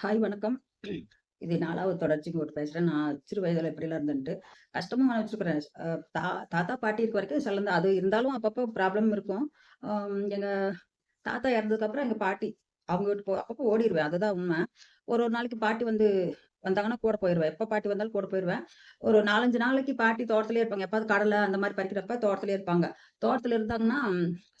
Hi வணக்கம். இது 4வது தொடர்ச்சிக்கு போட்டு பேசுறேன். நான் சிறு வயதில எப்படிலாம் இருந்தேன்ட்டு. கஷ்டமும் அனுபவிச்சிருக்கிறேன். அ தா தாத்தா, பாட்டி இருக்க வரைக்கும் சிலந்த அது இருந்தாலும் அப்பப்போ ப்ராப்ளம் இருக்கும். அம் எங்க தாத்தா இறந்ததுக்கப்புறம் எங்க பாட்டி, அவங்க வீட்டு போ அப்பப்போ ஓடிருவேன். அதுதான் உண்ம. ஒரு ஒரு நாளைக்கு பாட்டி வந்து வந்தாங்கன்னா கூட போயிருவேன். எப்ப பாட்டி வந்தாலும் கூட போயிருவேன். ஒரு 4, 5 நாளைக்கு பாட்டி தோட்டத்திலேயே இருப்பாங்க. எப்பாவது கடலை அந்த மாரி பறிக்கிறப்ப தோட்டத்திலேயே இருப்பாங்க. தோட்டத்தில இருந்தாங்கன்னா,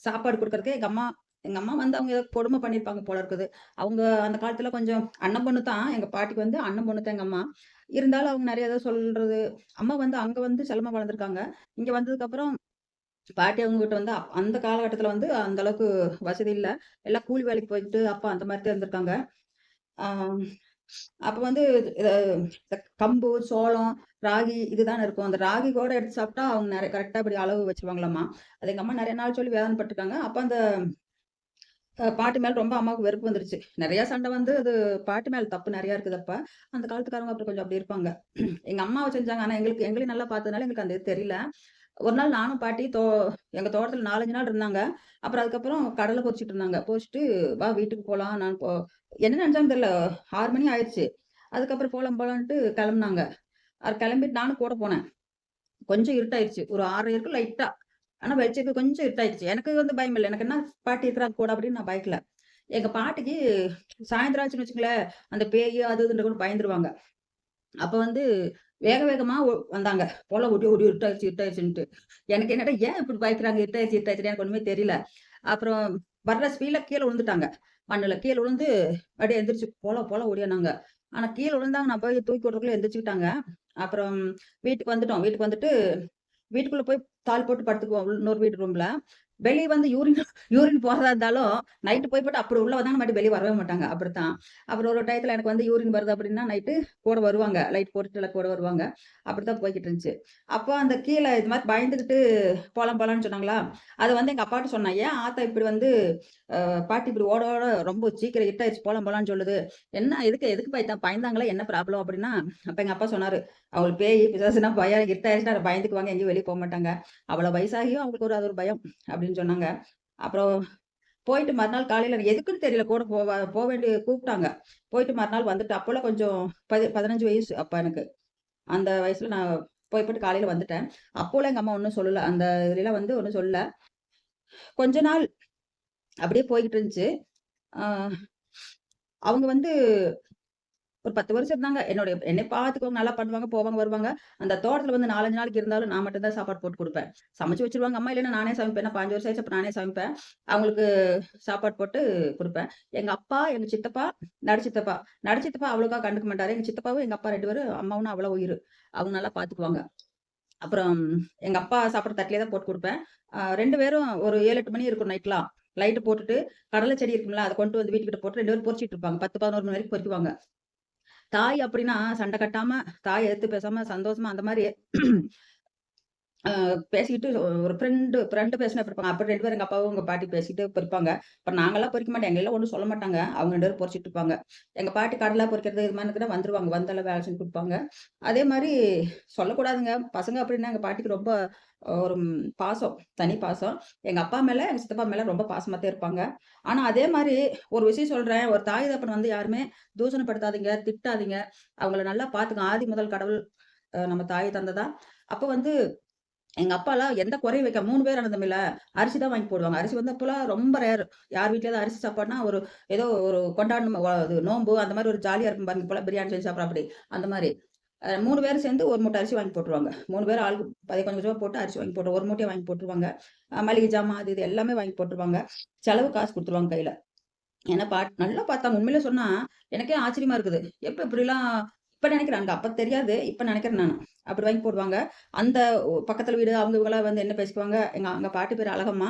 சாப்பாடு குடுக்கறதுக்கு எங்க அம்மா எங்க அம்மா வந்து அவங்க ஏதோ கொடுமை பண்ணியிருப்பாங்க போல இருக்குது. அவங்க அந்த காலத்தில் கொஞ்சம் அண்ணன் பொண்ணு தான். எங்க பாட்டிக்கு வந்து அண்ணன் பொண்ணு தான் எங்க அம்மா. இருந்தாலும் அவங்க நிறைய ஏதோ சொல்றது அம்மா வந்து அங்க வந்து செல்லமா வளர்ந்துருக்காங்க. இங்க வந்ததுக்கப்புறம் பாட்டி அவங்க வீட்டு வந்து அப் அந்த காலகட்டத்தில் வந்து அந்த அளவுக்கு வசதி இல்லை எல்லாம் கூலி வேலைக்கு போயிட்டு அப்பா அந்த மாதிரி தான் இருந்திருக்காங்க. ஆ அப்ப வந்து கம்பு, சோளம், ராகி இதுதான் இருக்கும். அந்த ராகி கூட எடுத்து சாப்பிட்டா அவங்க நிறைய கரெக்டாக இப்படி அளவு வச்சிருவாங்களாம்மா அது எங்க அம்மா நிறைய நாள் சொல்லி வேதனைப்பட்டுருக்காங்க. அப்ப அந்த பாட்டி மேல ரொம்ப அம்மாவுக்கு வெறுப்பு வந்துருச்சு. நிறைய சண்டை வந்து அது பாட்டி மேல தப்பு நிறைய இருக்குது அந்த காலத்துக்காரங்க அப்புறம் கொஞ்சம் அப்படி இருப்பாங்க. எங்க அம்மாவை செஞ்சாங்க. ஆனா எங்களுக்கு எங்களையும் நல்லா பார்த்ததுனால எங்களுக்கு அந்த இது தெரியல. ஒரு நாள் நானும் பாட்டி தோ எங்க தோட்டத்துல நாலஞ்சு நாள் இருந்தாங்க. அப்புறம் அதுக்கப்புறம் கடலை பொறிச்சிட்டு இருந்தாங்க. பொறிச்சிட்டு "வா வீட்டுக்கு போலாம்." நான் போ என்ன நினைச்சாங்க தெரியல. ஆறு மணி ஆயிடுச்சு அதுக்கப்புறம் போலாம் போலான்ட்டு கிளம்புனாங்க அது கிளம்பிட்டு நானும் கூட போனேன். கொஞ்சம் இருட்டாயிருச்சு. ஒரு ஆறு இருக்கும் லைட்டா. ஆனா வெளிச்சத்துக்கு கொஞ்சம் இருட்டாயிடுச்சு எனக்கு வந்து பயம் இல்லை எனக்கு என்ன பாட்டி இருக்கிறாங்க கூட அப்படின்னு நான் பயக்கல. எங்க பாட்டிக்கு சாயந்தரம் ஆச்சுன்னு வச்சுக்கங்களேன், அந்த பேய் அது இதுன்ற கூட பயந்துருவாங்க. அப்ப வந்து வேக வேகமா வந்தாங்க. போல ஒடி ஒடி இருட்டாயிடுச்சு இருட்டாயிடுச்சுன்ட்டு எனக்கு என்னடா ஏன் இப்படி பயக்கிறாங்க இருட்டாயிருச்சு இருட்டாயிருச்சுன்னு எனக்கு ஒண்ணுமே தெரியல. அப்புறம் வர்ற ஸ்பீல கீழே விழுந்துட்டாங்க. மண்ணுல கீழே விழுந்து அப்படியே எந்திரிச்சு போல போல ஓடியானாங்க ஆனா கீழே விழுந்தாங்க. நான் போய் தூக்கி விடுறதுக்குள்ள எந்திரிச்சுக்கிட்டாங்க. அப்புறம் வீட்டுக்கு வந்துட்டோம். வீட்டுக்கு வந்துட்டு வீட்டுக்குள்ள போய் தாள் போட்டு படுத்துக்குவோம். இன்னொரு வீடு ரூம்ல. வெளியே வந்து யூரின் யூரின் போறதா இருந்தாலும், நைட்டு போய் போட்டு அப்படி உள்ள வந்தாங்கன்னா மறுபடியும் வெளியே வரவே மாட்டாங்க. அப்படித்தான். அப்புறம் ஒரு டயத்துல எனக்கு வந்து யூரின் வருது அப்படின்னா, நைட்டு கூட வருவாங்க. லைட் போட்டுட்டு கூட வருவாங்க. அப்படித்தான் போய்க்கிட்டு இருந்துச்சு. அப்போ அந்த கீழ இது மாதிரி பயந்துகிட்டு போலாம் போலான்னு சொன்னாங்களா, அத வந்து எங்க அப்பாட்ட சொன்னேன். "ஏன் ஆத்தா இப்படி வந்து பாட்டி இப்படி ஓட ஓட ரொம்ப சீக்கிரம் இட்டாயிடுச்சு போலாம் போலான்னு சொல்லுது. என்ன எதுக்கு எதுக்கு பயத்தான் பயந்தாங்களா? என்ன ப்ராப்ளம்?" அப்படின்னா, அப்ப எங்க அப்பா சொன்னாரு. "அவங்களுக்கு பேய், பிசாசுனா பயம். இருட்டாயிருச்சுன்னா பயந்துக்குவாங்க. எங்கேயும் வெளியே போக மாட்டாங்க அவ்வளோ வயசாகியும் அவங்களுக்கு ஒரு அது ஒரு பயம்." அப்படின்னு அப்படின்னு சொன்னாங்க. அப்புறம் போயிட்டு மறுநாள் காலையில் எதுக்குன்னு தெரியல கூட போவ போக வேண்டிய கூப்பிட்டாங்க. போயிட்டு மறுநாள் வந்துட்டு அப்போல்லாம் கொஞ்சம் பதி 15 வயசு அப்போ எனக்கு. அந்த வயசில் நான் போய் போட்டு காலையில் வந்துட்டேன். அப்போலாம் எங்கள் அம்மா ஒன்றும் சொல்லலை அந்த இதுலலாம் வந்து ஒன்றும் சொல்லலை கொஞ்ச நாள் அப்படியே போய்கிட்டு இருந்துச்சு. அவங்க வந்து ஒரு 10 வருஷம் இருந்தாங்க. என்னுடைய என்னை பார்த்துக்குவாங்க. நல்லா பண்ணுவாங்க, போவாங்க, வருவாங்க. அந்த தோட்டத்துல வந்து 4, 5 நாளைக்கு இருந்தாலும் நான் மட்டும் தான் சாப்பாடு போட்டு கொடுப்பேன் சமைச்சு வச்சுருவாங்க அம்மா. இல்லைன்னா நானே சமைப்பேன். நான் 15 வருஷம் ஆயிருச்சு. நானே சமைப்பேன். அவங்களுக்கு சாப்பாடு போட்டு கொடுப்பேன் எங்க அப்பா, எங்க சித்தப்பா, நடிச்சித்தப்பா நடிச்சித்தப்பா அவ்வளோக்கா கண்டுக்க மாட்டாரு. எங்க சித்தப்பாவும், எங்க அப்பா ரெண்டு பேரும் அம்மாவும் அவ்வளோ உயிர் அவங்க நல்லா பார்த்துக்குவாங்க. அப்புறம் எங்க அப்பா சாப்பிட்ற தட்டிலே தான் போட்டு கொடுப்பேன் ரெண்டு பேரும் ஒரு 7, 8 மணி இருக்கும் நைட்லாம். லைட்டு போட்டுட்டு கடலை செடி இருக்கும்ல, அதை கொண்டு வந்து வீட்டுக்கிட்ட போட்டு ரெண்டு பேரும் பொறிச்சிட்டு இருப்பாங்க. 10, 11 மணி வரைக்கும் பொறிக்குவாங்க. தாய் அப்படின்னா சண்டை கட்டாம, தாய் எடுத்து பேசாம சந்தோஷமா அந்த மாதிரி பேசிக்கிட்டு ஒரு ஃப்ரெண்டு ஃப்ரெண்டு பேசினா இருப்பாங்க. அப்புறம் ரெண்டு பேரும் எங்க அப்பாவும், எங்க பாட்டி பேசிக்கிட்டு இருப்பாங்க அப்புறம் நாங்கலாம் பொறிக்க மாட்டோம். எங்களலாம் ஒன்றும் சொல்ல மாட்டாங்க. அவங்க ரெண்டு பேரும் பொறிச்சிட்டு இருப்பாங்க. எங்க பாட்டி கடலாக பொறிக்கிறது இது மாதிரி இருக்குன்னா வந்துருவாங்க. வந்தெல்லாம் வேலை செஞ்சு கொடுப்பாங்க அதே மாதிரி சொல்லக்கூடாதுங்க. பசங்க அப்படின்னா எங்க பாட்டிக்கு ரொம்ப ஒரு பாசம். தனி பாசம். எங்க அப்பா மேல, எங்க சித்தப்பா மேல ரொம்ப பாசமாக தான் இருப்பாங்க. ஆனா அதே மாதிரி ஒரு விஷயம் சொல்றேன். ஒரு தாய் தப்பன் வந்து யாருமே தூசணப்படுத்தாதீங்க திட்டாதீங்க. அவங்கள நல்லா பார்த்துங்க. ஆதி முதல் கடவுள் நம்ம தாய் தந்தை தான். அப்ப வந்து எங்க அப்பாலாம் எந்த குறையும் வைக்க மூணு பேர் அண்ணன் தம்பில அரிசி தான் வாங்கி போடுவாங்க. அரிசி வந்து அப்பெல்லாம் ரொம்ப ரேர். யார் வீட்லயாவது அரிசி சாப்பாடுனா ஒரு ஏதோ ஒரு கொண்டாடணும் நோம்பு அந்த மாதிரி ஒரு ஜாலியா இருக்கும் பாருங்க. இப்போலாம் பிரியாணி செஞ்சு சாப்பிடுறோம் அப்படி. அந்த மாரி. அ 3 பேரும் சேர்ந்து ஒரு மூட்டை அரிசி வாங்கி போட்டுருவாங்க. மூணு பேர் ஆளுக்கு பதி கொஞ்சம் கொஞ்சமா போட்டு அரிசி வாங்கி போட்டு ஒரு மூட்டையை வாங்கி போட்டுருவாங்க. மளிகை ஜாமான் அது இது எல்லாமே வாங்கி போட்டுருவாங்க. செலவு காசு கொடுத்துருவாங்க கையில. ஏன்னா பாட் நல்லா பார்த்தாங்க. உண்மையில சொன்னா எனக்கே ஆச்சரியமா இருக்குது. எப்ப இப்படிலாம் இப்ப நினைக்கிறாங்க எனக்கு அப்ப தெரியாது. இப்ப நினைக்கிறேன் நான் அப்படி வாங்கி போடுவாங்க. அந்த பக்கத்தில் பக்கத்துல வீடு அவங்க இவங்கலாம் வந்து என்ன பேசிக்குவாங்க, எங்க அங்கே பாட்டி பேர் அழகம்மா.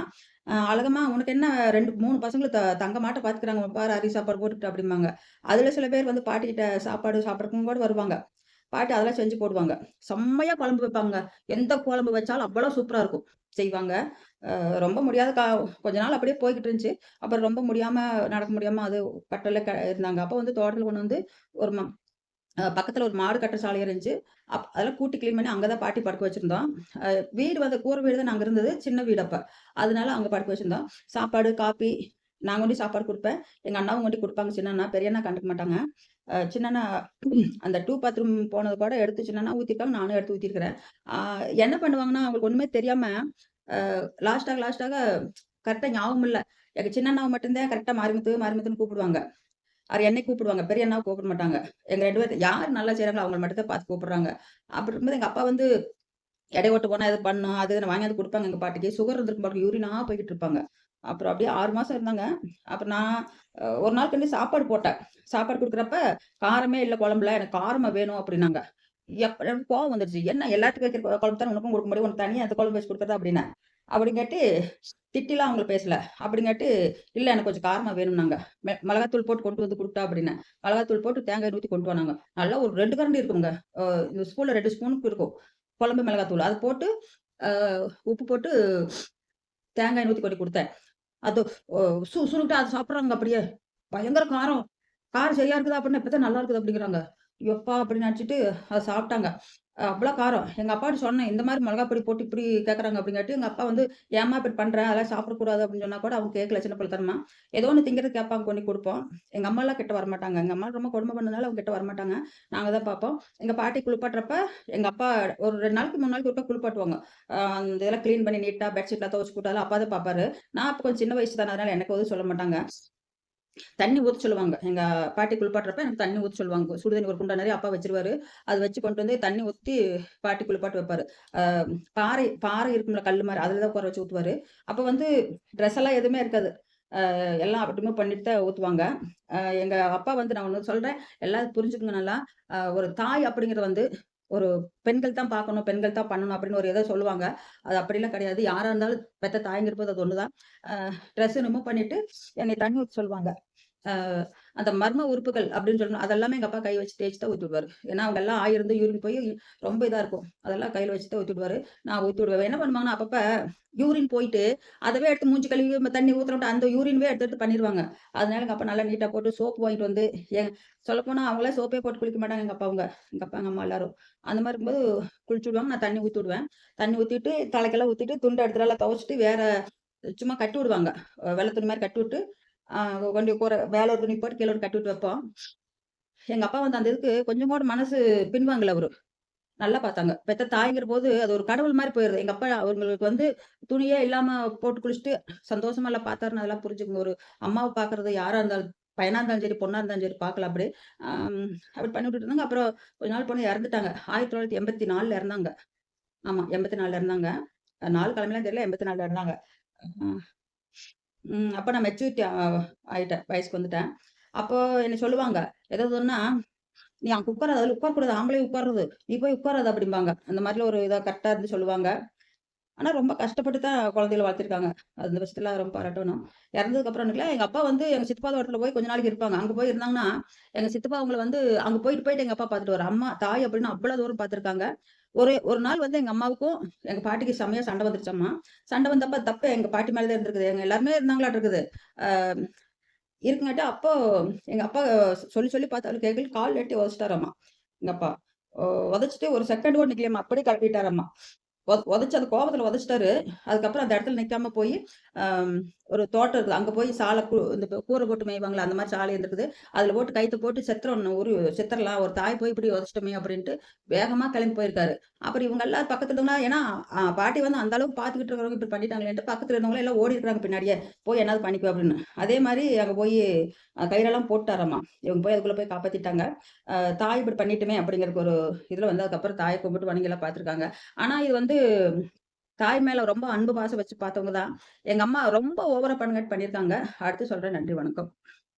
அழகம்மா உனக்கு என்ன 2, 3 பசங்களும் த தங்கமாட்டம் பார்த்துக்கிறாங்க. பாரு அரிசி சாப்பாடு போட்டுட்டு அப்படிம்பாங்க. அதுல சில பேர் வந்து பாட்டிக்கிட்ட சாப்பாடு சாப்பிடறதுக்கும் கூட வருவாங்க. பாட்டி அதெல்லாம் செஞ்சு போடுவாங்க. செம்மையா குழம்பு வைப்பாங்க. எந்த குழம்பு வச்சாலும் அவ்வளோ சூப்பரா இருக்கும். செய்வாங்க. ரொம்ப முடியாத கா கொஞ்ச நாள் அப்படியே போய்கிட்டு இருந்துச்சு. அப்புறம் ரொம்ப முடியாம நடக்க முடியாம அது கட்டில்ல க இருந்தாங்க. அப்போ வந்து தோட்டத்தில் கொண்டு வந்து ஒரு பக்கத்தில் ஒரு மாடு கட்டுற சாலை இருந்துச்சு. அப் அதெல்லாம் கூட்டி க்ளீன் பண்ணி அங்கே தான் பாட்டி படுக்க வச்சுருந்தோம் வீடு வந்து கூரை வீடு தான் அங்கே இருந்தது. சின்ன வீடு அப்போ அதனால அங்கே படுக்க வச்சுருந்தோம் சாப்பாடு, காப்பி நான் கொண்டு சாப்பாடு கொடுப்பேன் எங்கள் அண்ணாவும் கொண்டு கொடுப்பாங்க சின்ன அண்ணா. பெரிய அண்ணா கண்டுக்க மாட்டாங்க. சின்னண்ணா சின்ன அண்ணா அந்த டூ பாத்ரூம் போனது கூட எடுத்து சின்ன அண்ணா நானும் எடுத்து ஊற்றிருக்கிறேன் என்ன பண்ணுவாங்கன்னா, அவங்களுக்கு ஒன்றுமே தெரியாமல் லாஸ்ட்டாக லாஸ்ட்டாக கரெக்டாக ஞாபகம் இல்லை எங்கள் சின்ன மட்டும்தான் மட்டும் தான் கரெக்ட்டா மாரிமுத்து, மாரிமுத்துன்னு கூப்பிடுவாங்க. அவர் என்னை கூப்பிடுவாங்க. பெரிய அண்ணா கூப்பிட மாட்டாங்க. எங்க ரெண்டு பேர் யார் நல்லா செய்றாங்களோ அவங்க மட்டும் தான் பார்த்து கூப்பிடுறாங்க. அப்படி இருக்கும்போது எங்க அப்பா வந்து எடை ஓட்டு போனா இது பண்ணும், அது வாங்கி வாங்கியாந்து கொடுப்பாங்க எங்க பாட்டிக்கு. சுகர் இருந்திருக்கும் பாட்டு யூரினா போய்கிட்டு இருப்பாங்க. அப்புறம் அப்படியே ஆறு மாசம் இருந்தாங்க. அப்புறம் நான் ஒரு நாள் கண்டு சாப்பாடு போட்டேன். சாப்பாடு கொடுக்குறப்ப "காரமே இல்லை குழம்புல. எனக்கு காரமா வேணும்" அப்படின்னாங்க. எப்ப எனக்கு கோவம் வந்துருச்சு. "என்ன எல்லாத்துக்கும் வைக்கிற குழம்பு தான் உனக்கும் கொடுக்க முடியும். உனக்கு தனியாக அந்த குழம்பு வச்சு கொடுக்குறதா அப்படின்னா அப்படிங்காட்டி திட்டிலாம் அவங்கள பேசல. அப்படிங்காட்டி, "இல்ல எனக்கு கொஞ்சம் காரமா வேணும்னாங்க." மிளகாத்தூள் போட்டு கொண்டு வந்து கொடுத்தா அப்படின்னு மிளகாத்தூள் போட்டு தேங்காய் ஊற்றி கொண்டு வந்தாங்க நல்லா ஒரு ரெண்டு கரண்டி இருக்குங்க. இந்த ஸ்பூன்ல ரெண்டு ஸ்பூனுக்கு இருக்கும். குழம்பு மிளகாத்தூள். அது போட்டு உப்பு போட்டு தேங்காய் ஊற்றி கொட்டி கொண்டு அது ஒ சு சுருன்ட்டு அத சாப்பிட்றாங்க அப்படியே. "பயங்கர காரம். காரம் சரியா இருக்குதா?" அப்படின்னா, இப்பதான் நல்லா இருக்குது" அப்படிங்கிறாங்க. எப்பா அப்படின்னு நினச்சிட்டு அதை சாப்பிட்டாங்க. அவ்வளோ காரம். எங்கள் அப்பாட்ட சொன்னேன். "இந்த மாதிரி மிளகா பொடி போட்டு இப்படி கேட்கறாங்க" அப்படிங்காட்டி, எங்கள் அப்பா வந்து, "ஏம்மா இப்படி பண்ணுறேன் அதெல்லாம் சாப்பிடக்கூடாது" அப்படின்னு சொன்னால் கூட அவங்க கேட்கல சின்ன பிள்ளைத்தனமா. ஏதோ ஒன்று திங்கிறது கேட்பாங்க கொண்டு கொடுப்போம் எங்கள் அம்மாலாம் கிட்ட வரமாட்டாங்க. எங்கள் அம்மா ரொம்ப கொடுமை பண்ணதுனால அவங்க கிட்ட வரமாட்டாங்க. நாங்கள் தான் பார்ப்போம். எங்கள் பாட்டி குளிப்பாட்டுறப்ப, எங்கள் அப்பா ஒரு ரெண்டு நாளைக்கு மூணு நாளைக்கு ஒருக்கா குளிப்பாட்டுவாங்க. அந்த இதெல்லாம் க்ளீன் பண்ணி நீட்டாக பெட்ஷீட்லாம் துவச்சு கூட்டாலும் அப்பா தான் பார்ப்பாரு. நான் அப்போ கொஞ்சம் சின்ன வயசு தானே, அதனால எனக்கு எதுவும் சொல்ல மாட்டாங்க. தண்ணி ஊத்த சொல்லுவாங்க. எங்க பாட்டி குளிப்பாட்டுறப்ப எனக்கு தண்ணி ஊத்த சொல்லுவாங்க. சுடுதண்ணி ஒரு குண்டா நிறைய அப்பா வச்சுருவாரு. அது வச்சு கொண்டு வந்து தண்ணி ஊத்தி பாட்டி குளிப்பாட்டு வைப்பாரு. பாறை பாறை இருக்கும்ல கல் மாதிரி அதுல தான் உட்கார வச்சு ஊத்துவாரு. அப்ப வந்து ட்ரெஸ் எல்லாம் எதுவுமே இருக்காது. அ எல்லாம் அப்படிமே பண்ணிட்டு தான் ஊத்துவாங்க. எங்கள் எங்க அப்பா வந்து நான் ஒண்ணு சொல்றேன். எல்லாரும் புரிஞ்சுக்கங்க நல்லா. ஒரு தாய் அப்படிங்கிறது வந்து, ஒரு பெண்கள் தான் பார்க்கணும், பெண்கள் தான் பண்ணணும் அப்படின்னு ஒரு இத சொல்லுவாங்க. அது அப்படிலாம் கிடையாது. யாரா இருந்தாலும் பெத்த தாய்ங்கிற போது அது ஒண்ணுதான் ட்ரெஸ் ரிமூவ் பண்ணிட்டு என்னை தண்ணி ஊற்றி சொல்லுவாங்க. அந்த மர்ம உறுப்புகள் அப்படின்னு சொல்லணும். அதெல்லாமே எங்க அப்பா கை வச்சு தேய்ச்சி தான் ஊத்தி விடுவாரு. ஏன்னா, அவங்க எல்லாம் ஆயிருந்து யூரின் போய் ரொம்ப இதா இருக்கும். அதெல்லாம் கையில வச்சு தான் ஊத்தி விடுவாரு. நான் ஊத்தி விடுவேன். என்ன பண்ணுவாங்கன்னா, அப்பப்ப யூரின் போயிட்டு, அதவே எடுத்து மூஞ்சி கழுவி ம தண்ணி ஊற்றணும் அந்த யூரின்வே எடுத்து எடுத்து பண்ணிருவாங்க. அதனால எங்க அப்பா நல்லா நீட்டா போட்டு சோப்பு வாங்கிட்டு வந்து ஏன் சொல்லப்போனா அவங்களே சோப்பே போட்டு குளிக்க மாட்டாங்க எங்க அப்பாவுங்க. எங்க அப்பா, எங்க அம்மா எல்லாரும். அந்த மாதிரி இருக்கும்போது குளிச்சு விடுவாங்க. நான் தண்ணி ஊத்தி விடுவேன். தண்ணி ஊத்திட்டு, தலைக்கெல்லாம் ஊத்திட்டு, துண்டு எடுத்து நல்லா துவச்சுட்டு வேற சும்மா கட்டி விடுவாங்க. வெள்ளத்துணி மாதிரி துணி கட்டி விட்டு, கொண்டு கூற வேலை ஒரு துணி போட்டு கீழே ஒரு கட்டிவிட்டு வைப்போம். எங்க அப்பா வந்து அந்த இதுக்கு கொஞ்சம் கூட மனசு பின்வாங்கல அவரு. நல்லா பார்த்தாங்க. பெத்த தாய்ங்கிற போது அது ஒரு கடவுள் மாதிரி போயிருது. எங்க அப்பா அவங்களுக்கு வந்து துணியே இல்லாம போட்டு குளிச்சுட்டு சந்தோஷமா எல்லாம் பார்த்தாருன்னு அதெல்லாம் புரிஞ்சுக்கங்க. ஒரு அம்மாவை பார்க்கறது யாரா இருந்தாலும், பையனா இருந்தாலும் சரி, பொண்ணா இருந்தாலும் சரி பார்க்கல அப்படி. அப்படி பண்ணி விட்டுட்டு இருந்தாங்க. அப்புறம் கொஞ்ச நாள் பொண்ணு இறந்துட்டாங்க. ஆயிரத்தி தொள்ளாயிரத்தி எண்பத்தி நாலுல இருந்தாங்க ஆமா 84ல இறந்தாங்க. அ நாள் கிழமைலாம் தெரியல. எண்பத்தி நாலுல இருந்தாங்க ம். அப்ப நான் மெச்சூரிட்டி ஆயிட்டேன். வயசுக்கு வந்துட்டேன். அப்போ என்ன சொல்லுவாங்க. ஏதாவது "நீ அங்க உட்காராத. உட்கார உட்காரக்கூடாது. ஆம்பளை உட்கார்றது. நீ போய் உட்காராது அப்படிம்பாங்க. அந்த மாதிரில ஒரு இதாக கரெக்டா இருந்து சொல்லுவாங்க. ஆனா ரொம்ப கஷ்டப்பட்டு தான் குழந்தைகள வளர்த்துருக்காங்க. அந்த விஷயத்துல ரொம்ப பாராட்டணும். இறந்ததுக்கு அப்புறம் இருக்குல்ல, எங்க அப்பா வந்து எங்க சித்தப்பா இடத்துல போய் கொஞ்ச நாளைக்கு இருப்பாங்க. அங்க போய் இருந்தாங்கன்னா, எங்க சித்தப்பா அவங்கள வந்து அங்க போயிட்டு போயிட்டு எங்க அப்பா பார்த்துட்டு வர அம்மா, தாய் அப்படின்னு அவ்வளோ தூரம் பார்த்துருக்காங்க. ஒரு ஒரு நாள் வந்து எங்க அம்மாவுக்கும், எங்க பாட்டிக்கு செம்மையா சண்டை வந்துருச்சம்மா சண்டை வந்தப்ப தப்பு எங்க பாட்டி மேலதான் இருந்திருக்குது. எங்க எல்லாருமே இருந்தாங்களாட்டுருக்குது. அ இருக்குங்காட்டி அப்போ எங்க அப்பா சொல்லி சொல்லி பார்த்தாலும் கேட்கல. கால் எட்டி உதச்சிட்டாரம்மா எங்க அப்பா. உதச்சிட்டு ஒரு செகண்ட் கூட நிக்கலையம்மா அப்படியே கிளப்பிட்டாரம்மா உதச்சு அந்த கோபத்துல உதச்சிட்டாரு அதுக்கப்புறம் அந்த இடத்துல நிக்காம போய் ஒரு தோட்டம் இருக்குது. அங்கே போய் சாலை இந்த கூரை போட்டு மேய்வாங்களே அந்த மாதிரி சாலை இருந்திருக்குது. அதில் போட்டு கைத்து போட்டு செத்துறணும் ஒரு செத்துரலாம். ஒரு தாய் போய் இப்படி உதச்சிட்டோமே அப்படின்ட்டு வேகமாக கிளம்பி போயிருக்காரு. அப்புறம் இவங்க எல்லாம் பக்கத்துல இருந்தவங்க ஏன்னா பாட்டி வந்து அந்த அளவுக்கு பார்த்துக்கிட்டு இருக்கிறவங்க இப்படி பண்ணிட்டாங்களேன்ட்டு பக்கத்தில் இருந்தவங்க எல்லாம் ஓடி இருக்கிறாங்க பின்னாடியே. "போய் என்னது பண்ணிக்கோ" அப்படின்னு. அதே மாதிரி அங்கே போய் கயிறெல்லாம் போட்டாராம்மா. இவங்க போய் அதுக்குள்ளே போய் காப்பாற்றிட்டாங்க தாய் இப்படி பண்ணிட்டுமே அப்படிங்கிறதுக்கு ஒரு இதில் வந்து அதுக்கப்புறம் தாய கும்பிட்டு வணங்கிலாம் பார்த்துருக்காங்க. ஆனால் இது வந்து தாய் மேல ரொம்ப அன்பு பாசம் வச்சு பார்த்தவங்க தான். எங்க அம்மா ரொம்ப ஓவரா பண்ணுங்காட்டி பண்ணியிருக்காங்க. அடுத்து சொல்றேன். நன்றி, வணக்கம்.